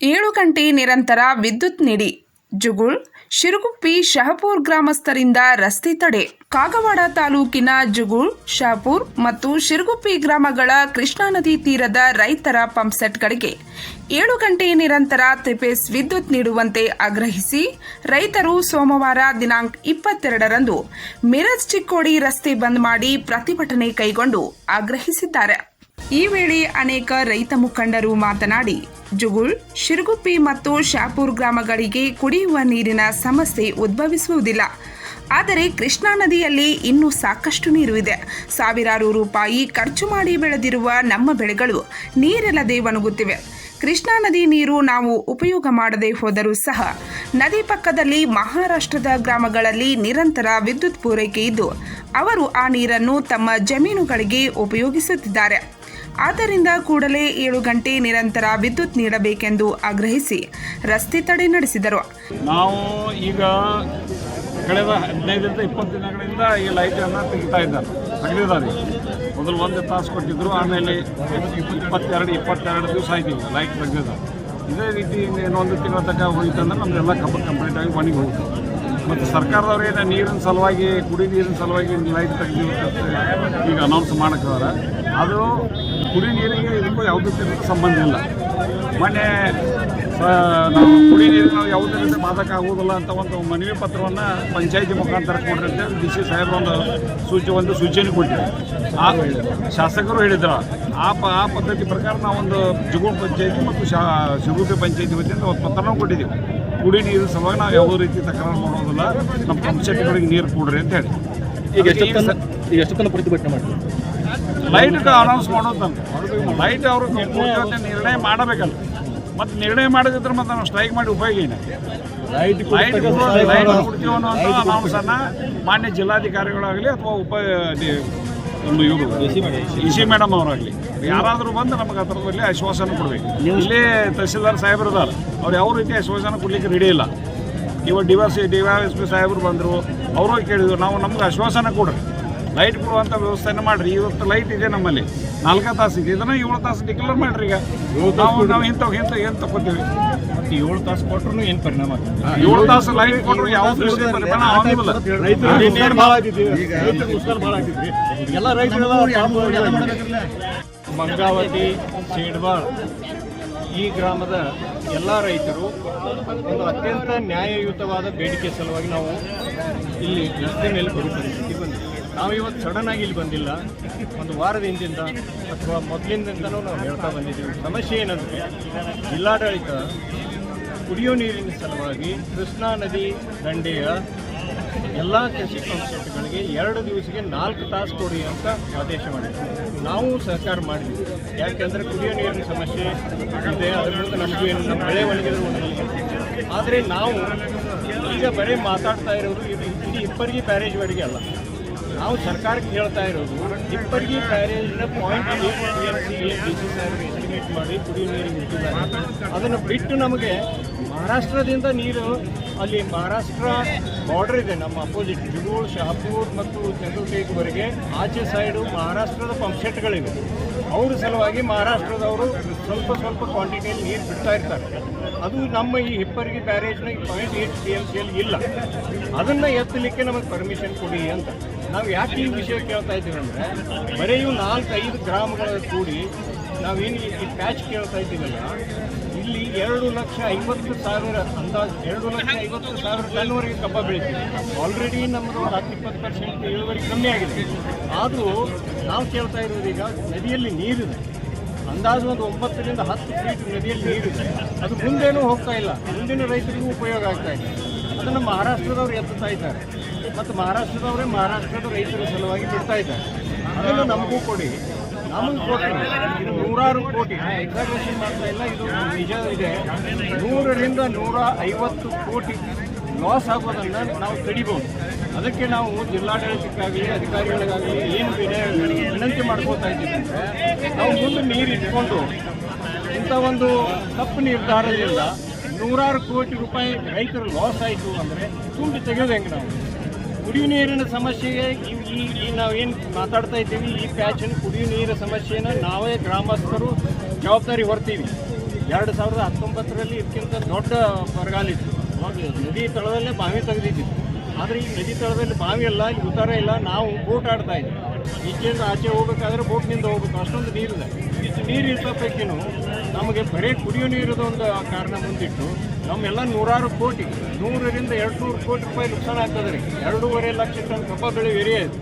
ಏಳು ಗಂಟೆ ನಿರಂತರ ವಿದ್ಯುತ್ ನೀಡಿ. ಜುಗುಳ್, ಶಿರುಗುಪ್ಪಿ, ಶಹಪೂರ್ ಗ್ರಾಮಸ್ಥರಿಂದ ರಸ್ತೆ ತಡೆ. ಕಾಗವಾಡ ತಾಲೂಕಿನ ಜುಗುಳ್, ಶಹಪುರ್ ಮತ್ತು ಶಿರುಗುಪ್ಪಿ ಗ್ರಾಮಗಳ ಕೃಷ್ಣಾ ನದಿ ತೀರದ ರೈತರ ಪಂಪ್ಸೆಟ್ಗಳಿಗೆ ಏಳು ಗಂಟೆ ನಿರಂತರ ತ್ರಿಪೇಸ್ ವಿದ್ಯುತ್ ನೀಡುವಂತೆ ಆಗ್ರಹಿಸಿ ರೈತರು ಸೋಮವಾರ ದಿನಾಂಕ ಇಪ್ಪತ್ತೆರಡರಂದು ಮಿರಜ್ ಚಿಕ್ಕೋಡಿ ರಸ್ತೆ ಬಂದ್ ಮಾಡಿ ಪ್ರತಿಭಟನೆ ಕೈಗೊಂಡು ಆಗ್ರಹಿಸಿದ್ದಾರೆ. ಈ ವೇಳೆ ಅನೇಕ ರೈತ ಮುಖಂಡರು ಮಾತನಾಡಿ, ಜುಗುಳ್, ಶಿರುಗುಪ್ಪಿ ಮತ್ತು ಶಾಪೂರ್ ಗ್ರಾಮಗಳಿಗೆ ಕುಡಿಯುವ ನೀರಿನ ಸಮಸ್ಯೆ ಉದ್ಭವಿಸುವುದಿಲ್ಲ. ಆದರೆ ಕೃಷ್ಣಾ ನದಿಯಲ್ಲಿ ಇನ್ನೂ ಸಾಕಷ್ಟು ನೀರು ಇದೆ. ಸಾವಿರಾರು ರೂಪಾಯಿ ಖರ್ಚು ಮಾಡಿ ಬೆಳೆದಿರುವ ನಮ್ಮ ಬೆಳೆಗಳು ನೀರಿಲ್ಲದೆ ಒಣಗುತ್ತಿವೆ. ಕೃಷ್ಣಾ ನದಿ ನೀರು ನಾವು ಉಪಯೋಗ ಮಾಡದೆ ಹೋದರೂ ಸಹ, ನದಿ ಪಕ್ಕದಲ್ಲಿ ಮಹಾರಾಷ್ಟ್ರದ ಗ್ರಾಮಗಳಲ್ಲಿ ನಿರಂತರ ವಿದ್ಯುತ್ ಪೂರೈಕೆ ಇದ್ದು, ಅವರು ಆ ನೀರನ್ನು ತಮ್ಮ ಜಮೀನುಗಳಿಗೆ ಉಪಯೋಗಿಸುತ್ತಿದ್ದಾರೆ. ಆದ್ದರಿಂದ ಕೂಡಲೇ ಏಳು ಗಂಟೆ ನಿರಂತರ ವಿದ್ಯುತ್ ನೀಡಬೇಕೆಂದು ಆಗ್ರಹಿಸಿ ರಸ್ತೆ ತಡೆ ನಡೆಸಿದರು. ನಾವು ಈಗ ಕಳೆದ ಹದಿನೈದರಿಂದ ಇಪ್ಪತ್ತು ದಿನಗಳಿಂದ ಈ ಲೈಟನ್ನು ತೆಗಿತಾ ಇದ್ದಾರೆ. ತೆಗೆದಿದ್ದಾರೆ. ಮೊದಲು ಒಂದು ತಾಸು ಕೊಟ್ಟಿದ್ರು, ಆಮೇಲೆ ಇಪ್ಪತ್ತೆರಡು ಇಪ್ಪತ್ತೆರಡು ದಿವಸ ಆಯ್ತು ಲೈಟ್ ತೆಗೆದಿದ್ದಾರೆ. ಇದೇ ರೀತಿ ಇನ್ನೊಂದು ತಿಂಗಳ ತನಕ ಹೋಯ್ತಂದ್ರೆ ನಮ್ದೆಲ್ಲ ಕಬ್ಬು ಕಂಪ್ಲೀಟ್ ಆಗಿ ಮನೆಗೆ ಹೋಗುತ್ತೆ ಮತ್ತು ಸರ್ಕಾರದವ್ರು ಏನು ನೀರಿನ ಸಲುವಾಗಿ ಕುಡಿ ನೀರಿನ ಸಲುವಾಗಿ ಲೈಟ್ ತೆಗೆದಿರುತ್ತೆ ಈಗ ಅನೌನ್ಸ್ ಮಾಡಕ್ಕವ್ರ ಅದು ಕುಡಿ ನೀರಿಗೆ ಇದಕ್ಕೂ ಯಾವುದೇ ಸಂಬಂಧ ಇಲ್ಲ. ಮೊನ್ನೆ ನಾವು ಕುಡಿ ನೀರಿನ ಯಾವುದೇ ರೀತಿ ಮಾದಕ ಆಗುವುದಿಲ್ಲ ಅಂತ ಒಂದು ಮನವಿ ಪತ್ರವನ್ನು ಪಂಚಾಯತಿ ಮುಖಾಂತರ ಕೊಡ್ರಿ ಅಂತೇಳಿ ಡಿ ಸಿ ಸಾಹೇಬ್ರ ಒಂದು ಸೂಚಿ, ಒಂದು ಸೂಚನೆ ಕೊಟ್ಟಿದೆ ಆ ಶಾಸಕರು ಹೇಳಿದ್ರು. ಆ ಪ, ಆ ಪದ್ಧತಿ ಪ್ರಕಾರ ನಾವೊಂದು ಜುಗೂರು ಪಂಚಾಯತಿ ಮತ್ತು ಶಾ ಶಿಗುಪಿ ಪಂಚಾಯತಿ ವತಿಯಿಂದ ಒಂದು ಪತ್ರನೂ ಕೊಟ್ಟಿದ್ದೀವಿ. ಕುಡಿ ನೀರು ಸಲುವಾಗಿ ನಾವು ಯಾವುದೇ ರೀತಿ ತಕರಾರು ಮಾಡೋದಿಲ್ಲ. ನಮ್ಮ ಪಂಚಾಯತಿಗಳಿಗೆ ನೀರು ಕೊಡ್ರಿ ಅಂತ ಹೇಳಿ. ಈಗ ಎಷ್ಟು ಈಗ ಎಷ್ಟೊತ್ತನ ಪ್ರತಿಭಟನೆ ಮಾಡ್ತೀವಿ ಲೈಟ್ ಅನೌನ್ಸ್ ಮಾಡೋದಂತ ಲೈಟ್ ಅವರು ನಿರ್ಣಯ ಮಾಡಬೇಕಲ್ಲ. ಮತ್ತೆ ನಿರ್ಣಯ ಮಾಡದಿದ್ರೆ ಮತ್ತೆ ನಾವು ಸ್ಟ್ರೈಕ್ ಮಾಡಿ ಉಪಯೋಗ ಏನು? ಲೈಟ್ ಲೈಟ್ ಲೈಟ್ ಕೊಡ್ತೀವಿ ಅನ್ನೋ ಅನೌನ್ಸ್ ಅನ್ನ ಮಾನ್ಯ ಜಿಲ್ಲಾಧಿಕಾರಿಗಳಾಗಲಿ ಅಥವಾ ಉಪ ಒಂದು ಇವರು ಇಸಿ ಮೇಡಮ್. ಅವರಾಗಲಿ. ಯಾರಾದರೂ ಬಂದು ನಮಗೆ ಹತ್ರದಲ್ಲಿ ಆಶ್ವಾಸನೆ ಕೊಡಬೇಕು. ಇಲ್ಲಿ ತಹಸೀಲ್ದಾರ್ ಸಾಹೇಬ್ರು ಇದಾರೆ. ಅವ್ರು ಯಾವ ರೀತಿ ಆಶ್ವಾಸನೆ ಕೊಡ್ಲಿಕ್ಕೆ ರೆಡಿ ಇಲ್ಲ. ಇವಾಗ D S D S P ಸಾಹೇಬರು ಬಂದರು ಅವರು ಕೇಳಿದ್ರು ನಾವು ನಮ್ಗೆ ಆಶ್ವಾಸನೆ ಕೊಡ್ರಿ. ಲೈಟ್ ಕೊಡುವಂಥ ವ್ಯವಸ್ಥೆನ ಮಾಡ್ರಿ. ಇವತ್ತು ಲೈಟ್ ಇದೆ ನಮ್ಮಲ್ಲಿ. ನಾಲ್ಕು ತಾಸು ಇದೆ ಇದನ್ನು ಏಳು ತಾಸು ಡಿಕ್ಲೇರ್ ಮಾಡ್ರಿ ಈಗ. ನಾವು ನಾವು ಇಂಥವು ಇಂಥ ಏನು ತಗೋತೀವಿ ಏಳು ತಾಸು ಕೊಟ್ಟರು ಏನು ಪರಿಣಾಮ ಏಳು ತಾಸು ಲೈಟ್ ಕೊಟ್ಟರು ಯಾವ ದೃಷ್ಟಿ ಪರಿಮಾಣ ಆಗೋದಿಲ್ಲ ಎಲ್ಲ ಮಂಗಾವತಿ ಸೇಡ್ವಾಳ್ ಈ ಗ್ರಾಮದ ಎಲ್ಲ ರೈತರು ಒಂದು ಅತ್ಯಂತ ನ್ಯಾಯಯುತವಾದ ಬೇಡಿಕೆ ಸಲುವಾಗಿ ನಾವು ಇಲ್ಲಿ ರಸ್ತೆ ಮೇಲೆ ಪರಿಸ್ಥಿತಿ ಬಂದಿದೆ ನಾವು ಇವತ್ತು ಸಡನ್ ಆಗಿ ಇಲ್ಲಿ ಬಂದಿಲ್ಲ. ಒಂದು ವಾರದ ಹಿಂದಿಂದ ಅಥವಾ ಮೊದಲಿಂದಿಂದನೂ ನಾವು ಹೇಳ್ತಾ ಬಂದಿದ್ದೀವಿ. ಸಮಸ್ಯೆ ಏನಂದರೆ, ಜಿಲ್ಲಾಡಳಿತ ಕುಡಿಯೋ ನೀರಿನ ಸಲುವಾಗಿ ಕೃಷ್ಣಾ ನದಿ ದಂಡೆಯ ಎಲ್ಲ ಕೃಷಿ ಪಂಪ್ಸೆಟ್ಗಳಿಗೆ ಎರಡು ದಿವಸಕ್ಕೆ ನಾಲ್ಕು ತಾಸು ಕೊಡಿ ಅಂತ ಆದೇಶ ಮಾಡಿದ್ವಿ ನಾವು ಸಹಕಾರ ಮಾಡಿದ್ವಿ. ಯಾಕೆಂದರೆ ಕುಡಿಯೋ ನೀರಿನ ಸಮಸ್ಯೆ ಇದೆ. ಅದರ ಮೂಲಕ ನಮಗೂ ಏನು ನಮ್ಮ ಬೆಳೆ ಒಣಗಿದ್ರು ಆದರೆ ನಾವು ಈಗ ಬರೀ ಮಾತಾಡ್ತಾ ಇರೋರು ಇದು ಇಬ್ಬರಿಗೆ ಬಡಿಗೆ ಅಲ್ಲ. ನಾವು ಸರ್ಕಾರಕ್ಕೆ ಹೇಳ್ತಾ ಇರೋದು ಇಬ್ಬರಿಗೆ ಬ್ಯಾರೇಜ್ನ point C D C estimate ಮಾಡಿ ಕುಡಿಯುವ ನೀರಿಗೆ ಇಟ್ಟಿದ್ದಾರೆ. ಅದನ್ನು ಬಿಟ್ಟು ನಮಗೆ ಮಹಾರಾಷ್ಟ್ರದಿಂದ ನೀರು, ಅಲ್ಲಿ ಮಹಾರಾಷ್ಟ್ರ ಬಾರ್ಡರ್ ಇದೆ ನಮ್ಮ ಅಪೋಸಿಟ್ ಜುಗೂಳ್ ಶಹಾಪುರ್ ಮತ್ತು ಚಂದ್ರಕೇಗ್ವರೆಗೆ ಆಚೆ ಸೈಡು ಮಹಾರಾಷ್ಟ್ರದ ಪಂಪ್ಸೆಟ್ಗಳಿವೆ ಅವ್ರ ಸಲುವಾಗಿ ಮಹಾರಾಷ್ಟ್ರದವರು ಸ್ವಲ್ಪ ಸ್ವಲ್ಪ ಕ್ವಾಂಟಿಟಿಯಲ್ಲಿ ನೀರು ಬಿಡ್ತಾ ಇರ್ತಾರೆ. ಅದು ನಮ್ಮ ಈ ಹಿಪ್ಪರಿಗೆ ಬ್ಯಾರೇಜ್ನ ಪಾಯಿಂಟ್ ಏಟ್ ಸಿ ಎಂ ಸಿಯಲ್ಲಿ ಇಲ್ಲ. ಅದನ್ನು ಎತ್ತಲಿಕ್ಕೆ ನಮಗೆ ಪರ್ಮಿಷನ್ ಕೊಡಿ ಅಂತ. ನಾವು ಯಾಕೆ ಈ ವಿಷಯ ಕೇಳ್ತಾ ಇದ್ದೀವಿ ಅಂದರೆ, ಬರೀ ಇವು ನಾಲ್ಕು ಐದು ಗ್ರಾಮಗಳ ಕೂಡಿ ನಾವೇನು ಈ ಪ್ಯಾಚ್ ಕೇಳ್ತಾ ಇದ್ದೀವಲ್ಲ, ಇಲ್ಲಿ ಎರಡು ಲಕ್ಷ ಐವತ್ತು ಸಾವಿರ ಅಂದಾಜು, ಎರಡು ಲಕ್ಷ ಐವತ್ತು ಸಾವಿರ ಟನ್ವರೆಗೆ ಕಬ್ಬ ಬೆಳಿತೀವಿ. ಆಲ್ರೆಡಿ ನಮ್ಮದು ಒಂದು ಹತ್ತು ಇಪ್ಪತ್ತು ಪರ್ಸೆಂಟ್ ಇಳುವರಿ ಕಮ್ಮಿ ಆಗಿದೆ. ಆದರೂ ನಾವು ಕೇಳ್ತಾ ಇರೋದು ಈಗ ನದಿಯಲ್ಲಿ ನೀರಿದೆ. ಅಂದಾಜು ಒಂದು ಒಂಬತ್ತರಿಂದ ಹತ್ತು ಫೀಟ್ ನದಿಯಲ್ಲಿ ನೀರಿದೆ. ಅದು ಮುಂದೇನೂ ಹೋಗ್ತಾ ಇಲ್ಲ. ಮುಂದಿನ ರೈತರಿಗೂ ಉಪಯೋಗ ಆಗ್ತಾ ಇದೆ. ಅದನ್ನು ಮಹಾರಾಷ್ಟ್ರದವರು ಎತ್ತುತ್ತಾ ಇದ್ದಾರೆ. ಮತ್ತು ಮಹಾರಾಷ್ಟ್ರದವರೇ ಮಹಾರಾಷ್ಟ್ರದ ರೈತರ ಸಲುವಾಗಿ ಬಿಡ್ತಾ ಇದ್ದಾರೆ. ಅದನ್ನು ನಮಗೂ ಕೊಡಿ. ನಮಗೆ ಕೊಟ್ಟು ಇದು ನೂರಾರು ಕೋಟಿ. ಎಕ್ಸಾಗ್ರೇಷನ್ ಮಾಡ್ತಾ ಇಲ್ಲ. ಇದು ನಿಜ ಇದೆ. ನೂರರಿಂದ ನೂರ ಐವತ್ತು ಕೋಟಿ ಲಾಸ್ ಆಗೋದನ್ನು ನಾವು ತಡಿಬೋದು. ಅದಕ್ಕೆ ನಾವು ಜಿಲ್ಲಾಡಳಿತಕ್ಕಾಗಲಿ, ಅಧಿಕಾರಿಗಳಿಗಾಗಲಿ ಏನು ವಿನಂತಿ ಮಾಡ್ಕೋತಾ ಇದ್ದೀವಿ ಅಂದರೆ, ನಾವು ಮುಂದೆ ನೀರು ಇಟ್ಕೊಂಡು ಇಂಥ ಒಂದು ತಪ್ಪು ನಿರ್ಧಾರದಿಂದ ನೂರಾರು ಕೋಟಿ ರೂಪಾಯಿ ರೈತರು ಲಾಸ್ ಆಯಿತು ಅಂದರೆ ತುಂಡು ತೆಗೆಯೋದು ಹೆಂಗೆ ನಾವು? ಕುಡಿಯುವ ನೀರಿನ ಸಮಸ್ಯೆಗೆ ಈ- ನಾವೇನು ಮಾತಾಡ್ತಾ ಇದ್ದೀವಿ, ಈ ಪ್ಯಾಚನ್ನು ಕುಡಿಯುವ ನೀರಿನ ಸಮಸ್ಯೆನ ನಾವೇ ಗ್ರಾಮಸ್ಥರು ಜವಾಬ್ದಾರಿ ಹೊರ್ತೀವಿ. ಎರಡು ಸಾವಿರದ ಹತ್ತೊಂಬತ್ತರಲ್ಲಿ ಇದಕ್ಕಿಂತ ದೊಡ್ಡ ಬರಗಾಲ ಇತ್ತು. ಅವಾಗ ನದಿ ತಳದಲ್ಲೇ ಬಾವಿ ತೆಗೆದಿದ್ದಿತ್ತು. ಆದರೆ ಈ ನದಿ ತಳದಲ್ಲಿ ಬಾವಿ ಇಲ್ಲ ಉತ್ತರ ಇಲ್ಲ, ನಾವು ಬೋಟ್ ಆಡ್ತಾ ಇದ್ದೀವಿ ಈಚೆಯಿಂದ ಆಚೆ ಹೋಗ್ಬೇಕಾದ್ರೆ ಬೋಟ್ನಿಂದ ಹೋಗ್ಬೇಕು, ಅಷ್ಟೊಂದು ನೀರಿದೆ ಇಷ್ಟು ನೀರು ಇರ್ತಾ ನಮಗೆ ಬರೀ ಕುಡಿಯೋ ನೀರಿದ ಒಂದು ಕಾರಣ ಮುಂದಿಟ್ಟು ನಮ್ಮೆಲ್ಲ ನೂರಾರು ಕೋಟಿ ನೂರರಿಂದ ಎರಡು ನೂರು ಕೋಟಿ ರೂಪಾಯಿ ನುಕ್ಸಾನ ಆಗ್ತದೆ ರೀ. ಎರಡೂವರೆ ಲಕ್ಷ ಟನ್ ಕಬ್ಬ ಬೆಳೆ ಏರಿಯಾ ಇದೆ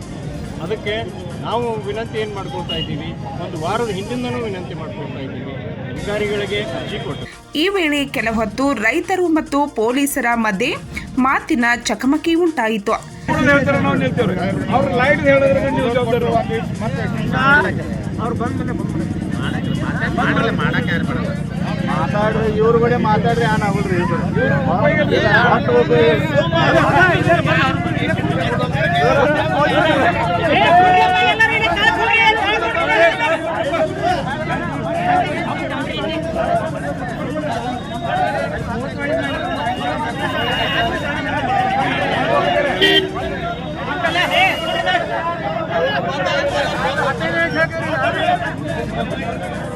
ಅದಕ್ಕೆ ನಾವು ವಿನಂತಿ ಏನು ಮಾಡ್ಕೊಳ್ತಾ ಇದ್ದೀವಿ? ಒಂದು ವಾರದ ಹಿಂದಿಂದನೂ ವಿನಂತಿ ಮಾಡ್ಕೊಳ್ತಾ ಇದ್ದೀವಿ. ಅಧಿಕಾರಿಗಳಿಗೆ ಅರ್ಜಿ ಕೊಟ್ಟು. ಈ ವೇಳೆ ಕೆಲ ಹೊತ್ತು ರೈತರು ಮತ್ತು ಪೊಲೀಸರ ಮಧ್ಯೆ ಮಾತಿನ ಚಕಮಕಿ ಉಂಟಾಯಿತು. ಅವ್ರು ಹೇಳ್ತಾರೆ ನಾವು ನಿಲ್ತೇವ್ರಿ ಅವ್ರು ಲೈಟ್ ಹೇಳಿದ್ರೆ ನೀವು ಜವಾಬ್ದಾರಿ ಮಾತಾಡ್ರಿ ಇವ್ರು ಕೂಡ. ಮಾತಾಡ್ರಿ. ಆನ್ ಆಗುಲ್ರಿ Incoming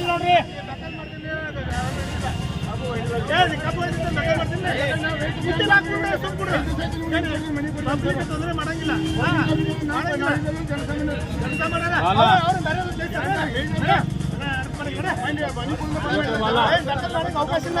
ಇಲ್ಲ ನೋಡ್ರಿ ತೊಂದರೆ ಮಾಡಂಗಿಲ್ಲ ಕೆಲಸ ಮಾಡಲ್ಲ ಅವ್ರು ಬೇರೆ ಅವಕಾಶ ಇಲ್ಲ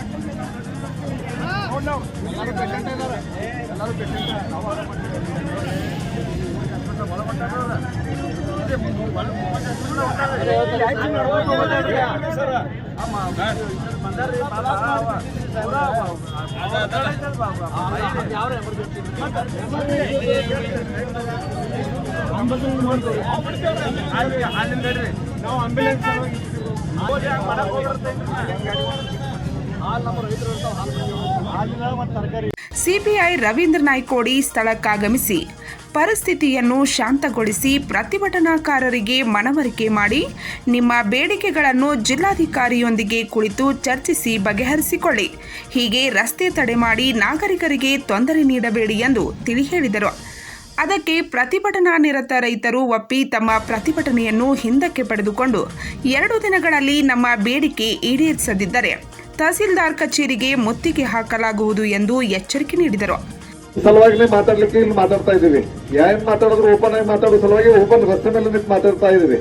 ಯಾವ್ದ್ರಿ ಏ ಕುಡ್ರಪ್ಪ ಏ ಸಾಕ್ರಿ ನಾವು ಆಂಬ್ಯುಲೆನ್ಸ್ ಹಾಲಿನ ಮತ್ತು ತರಕಾರಿ ಸಿಪಿಐ ರವೀಂದ್ರ ನಾಯ್ಕೋಡಿ ಸ್ಥಳಕ್ಕಾಗಮಿಸಿ ಪರಿಸ್ಥಿತಿಯನ್ನು ಶಾಂತಗೊಳಿಸಿ ಪ್ರತಿಭಟನಾಕಾರರಿಗೆ ಮನವರಿಕೆ ಮಾಡಿ ನಿಮ್ಮ ಬೇಡಿಕೆಗಳನ್ನು ಜಿಲ್ಲಾಧಿಕಾರಿಯೊಂದಿಗೆ ಕುಳಿತು ಚರ್ಚಿಸಿ ಬಗೆಹರಿಸಿಕೊಳ್ಳಿ. ಹೀಗೆ ರಸ್ತೆ ತಡೆ ಮಾಡಿ ನಾಗರಿಕರಿಗೆ ತೊಂದರೆ ನೀಡಬೇಡಿ ಎಂದು ತಿಳಿ ಹೇಳಿದರು ಅದಕ್ಕೆ ಪ್ರತಿಭಟನಾ ನಿರತ ರೈತರು ಒಪ್ಪಿ ತಮ್ಮ ಪ್ರತಿಭಟನೆಯನ್ನು ಹಿಂದಕ್ಕೆ ಪಡೆದುಕೊಂಡು ಎರಡು ದಿನಗಳಲ್ಲಿ ನಮ್ಮ ಬೇಡಿಕೆ ಈಡೇರಿಸದಿದ್ದರೆ ತಹಸೀಲ್ದಾರ್ ಕಚೇರಿಗೆ ಮುತ್ತಿಗೆ ಹಾಕಲಾಗುವುದು ಎಂದು ಎಚ್ಚರಿಕೆ ನೀಡಿದರು. ಸಲುವಾಗಿ ಮಾತಾಡ್ಲಿಕ್ಕೆ ಇಲ್ಲಿ ಮಾತಾಡ್ತಾ ಇದ್ದೀವಿ. ಏನ್ ಮಾತಾಡಿದ್ರು ಓಪನ್ ಆಗಿ ಮಾತಾಡೋ ಸಲುವಾಗಿ ಓಪನ್ ರಸ್ತೆ ಮೇಲೆ ನಿಂತು ಮಾತಾಡ್ತಾ ಇದ್ದೀವಿ.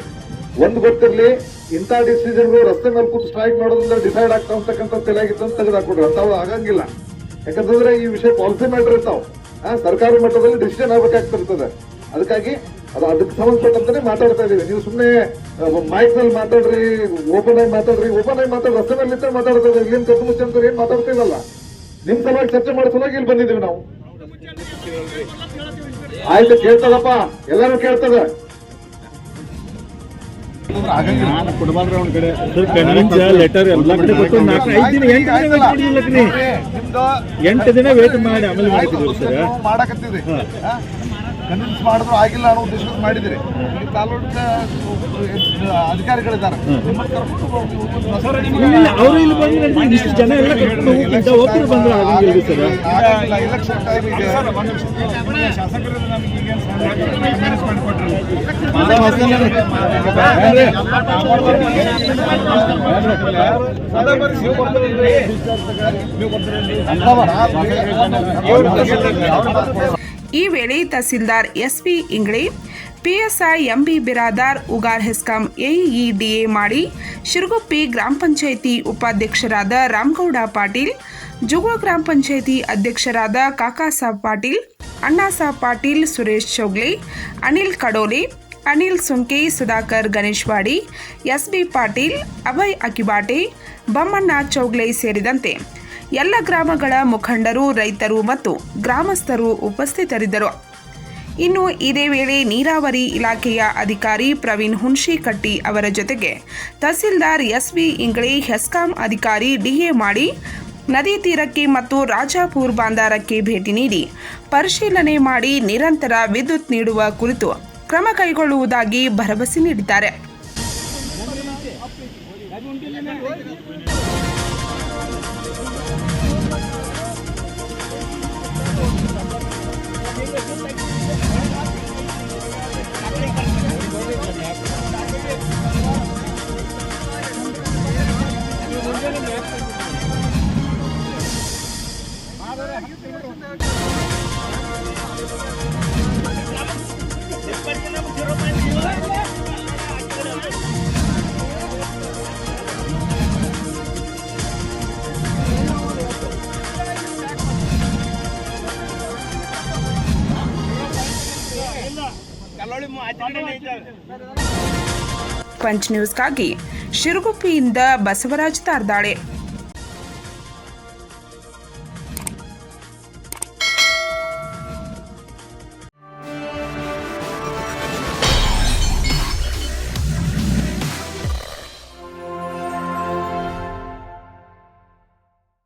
ಒಂದು ಗೊತ್ತಿರಲಿ, ಇಂಥ ಡಿಸಿಷನ್ಗಳು ರಸ್ತೆ ಮೇಲೆ ಕೂತು ಸ್ಟ್ರೈಕ್ ಮಾಡೋದ್ರಿಂದ ಡಿಸೈಡ್ ಆಗ್ತಾ ಅಂತಕ್ಕಂಥ ತಲೆಯಾಗಿತ್ತು ಅಂತ ತೆಗೆದಾಕೊಂಡ್ರು ಅಂತಾವ್ ಆಗಂಗಿಲ್ಲ. ಯಾಕಂತಂದ್ರೆ ಈ ವಿಷಯ ಪಾಲಿಸಿ ಮ್ಯಾಟರ್ ಇರ್ತಾವ. ಸರ್ಕಾರಿ ಮಟ್ಟದಲ್ಲಿ ಡಿಸಿಷನ್ ಆಗ್ಬೇಕಾಗ್ತಿರ್ತದೆ. ಅದಕ್ಕಾಗಿ ಅದು ಅದಕ್ಕೆ ಸಂಬಂಧಪಟ್ಟಂತಾನೆ ಮಾತಾಡ್ತಾ ಇದೀವಿ ನೀವು ಸುಮ್ಮನೆ ಮೈಕ್ನಲ್ಲಿ ಮಾತಾಡ್ರಿ ಓಪನ್ ಆಗಿ ಮಾತಾಡ್ರಿ. ಓಪನ್ ಆಗಿ ಮಾತಾಡ್ರಿ ರಸ್ತೆ ಮೇಲೆ ನಿಂತೇ ಮಾತಾಡ್ತಾ ಇದ್ದೀವಿ. ಇಲ್ಲಿಂದ ಕಟ್ಟು ಮುಚ್ಚಿ ಅಂತ ಏನ್ ಮಾತಾಡ್ತಿರಲ್ಲ? ನಿಮ್ ಸಲುವಾಗಿ ಚರ್ಚೆ ಮಾಡೋ ಸಲುವಾಗಿ ಇಲ್ಲಿ ಬಂದಿದ್ದೀವಿ ನಾವು. ಆಯ್ತು ಕೇಳ್ತದಪ್ಪ. ಎಲ್ಲಾರು ಕೇಳ್ತದ. ಕೊಡಬಾರ್ರಿ ಅವ್ನ ಕಡೆ. ಲೆಟರ್ ಎಲ್ಲ ಕಡೆ ಕೊಟ್ಟು ನಾಲ್ಕು ದಿನ ಎಂಟು ದಿನ ವೇಟ್ ಮಾಡಿ ಆಮೇಲೆ ಮಾಡಿದ್ರಿ ಸರ್. ಮಾಡಕತ್ತಿದ್ರಿ ಕನ್ವಿನ್ಸ್ ಮಾಡಿದ್ರು ಆಗಿಲ್ಲ ಅನ್ನೋ ಡಿಸ್ಕಸ್ ಮಾಡಿದಿರಿ ಈ ತಾಲೂಕು ಅಧಿಕಾರಿಗಳಿದ್ದಾರೆ ನಿಮ್ಮನ್ನ ಟೈಮ್ ಅವರು ಇಲ್ಲಿ ಬಂದ್ರೆ ಜನ ಎಲ್ಲ ಕರ್ಕೊಂಡು ಹೋಗ್ತಿದ್ದ ಒಬ್ಬರು ಬಂದ್ರೆ ಆಗಂಗಿಲ್ಲ ಸರ್ ಆಗಂಗಿಲ್ಲ, election time ಇದೆ. ಶಾಸಕರು ಈ ವೇಳೆ tahsildar SP Ingle, PSI MB Biradar Ugar HESCOM ಎಇಡಿಎ ಮಾಡಿ ಶಿರಗುಪ್ಪಿ ಗ್ರಾಮ ಪಂಚಾಯಿತಿ ಉಪಾಧ್ಯಕ್ಷರಾದ ರಾಮಗೌಡ ಪಾಟೀಲ್ ಜುಗೋ ಗ್ರಾಮ ಪಂಚಾಯಿತಿ ಅಧ್ಯಕ್ಷರಾದ ಕಾಕಾಸಾಬ್ ಪಾಟೀಲ್, ಅಣ್ಣಾಸಾಬ್ ಪಾಟೀಲ್ ಸುರೇಶ್ ಚೌಗ್ಲೆ, ಅನಿಲ್ ಕಡೋಲೆ, ಅನಿಲ್ ಸುಂಕೆ, ಸುಧಾಕರ್ ಗಣೇಶ್ವಾಡಿ, ಎಸ್ಬಿ ಪಾಟೀಲ್, ಅಭಯ್ ಅಕಿಬಾಟೆ, ಬಮ್ಮಣ್ಣ ಚೌಗ್ಲೆ ಸೇರಿದಂತೆ ಎಲ್ಲ ಗ್ರಾಮಗಳ ಮುಖಂಡರು, ರೈತರು ಮತ್ತು ಗ್ರಾಮಸ್ಥರು ಉಪಸ್ಥಿತರಿದ್ದರು. ಇನ್ನು ಇದೇ ವೇಳೆ ನೀರಾವರಿ ಇಲಾಖೆಯ ಅಧಿಕಾರಿ ಪ್ರವೀಣ್ ಹುಣಶಿಕಟ್ಟಿ ಅವರ ಜೊತೆಗೆ ತಹಸೀಲ್ದಾರ್ ಎಸ್ ವಿ ಇಂಗ್ಳಿ, ಹೆಸ್ಕಾಂ ಅಧಿಕಾರಿ ಡಿಎ ಮಾಡಿ, ನದಿ ತೀರಕ್ಕೆ ಮತ್ತು ರಾಜಾಪುರ್ ಬಾಂದಾರಕ್ಕೆ ಭೇಟಿ ನೀಡಿ ಪರಿಶೀಲನೆ ಮಾಡಿ ನಿರಂತರ ವಿದ್ಯುತ್ ನೀಡುವ ಕುರಿತು ಕ್ರಮ ಕೈಗೊಳ್ಳುವುದಾಗಿ ಭರವಸೆ ನೀಡಿದ್ದಾರೆ. ಪಂಚ್ ನ್ಯೂಸ್ಗಾಗಿ ಶಿರುಗುಪ್ಪಿಯಿಂದ ಬಸವರಾಜ್ ತಾರ್ದಾಳೆ.